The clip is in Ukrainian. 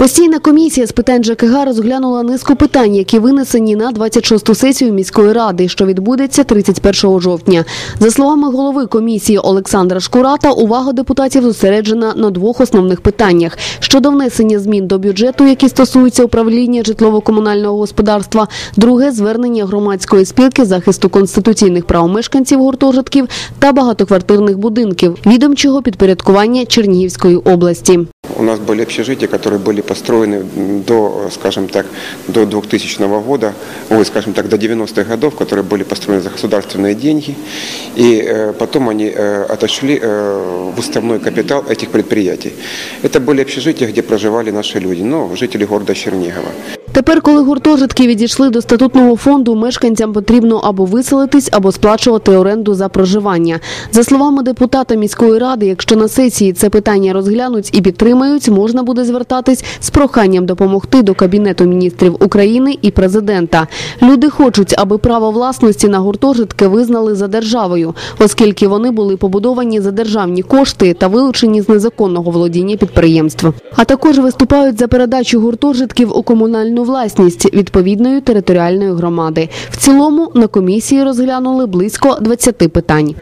Постійна комісія з питань ЖКГ розглянула низку питань, які винесені на 26-ту сесію міської ради, що відбудеться 31 жовтня. За словами голови комісії Олександра Шкурата, увага депутатів зосереджена на двох основних питаннях: щодо внесення змін до бюджету, які стосуються управління житлово-комунального господарства, друге звернення громадської спілки захисту конституційних прав мешканців гуртожитків та багатоквартирних будинків відомчого підпорядкування Чернігівської області. У нас были общежития, которые были построены м, до, скажем так, до 2000 года, ой, скажем так, до 90-х годов, которые были построены за государственные деньги, и э, потом они э, отошли э, в уставной капитал этих предприятий. Это были общежития, где проживали наши люди, ну, жители города Чернигова. Тепер, коли гуртожитки відійшли до статутного фонду, мешканцям потрібно або виселитись, або сплачувати оренду за проживання. За словами депутата міської ради, якщо на сесії це питання розглянуть і підтримають, можна буде звертатись з проханням допомогти до кабінету міністрів України і президента. Люди хочуть, аби право власності на гуртожитки визнали за державою, оскільки вони були побудовані за державні кошти та вилучені з незаконного володіння підприємства. А також виступають за передачу гуртожитків у комунальну власність відповідної територіальної громади. В цілому на комісії розглянули близько 20 питань.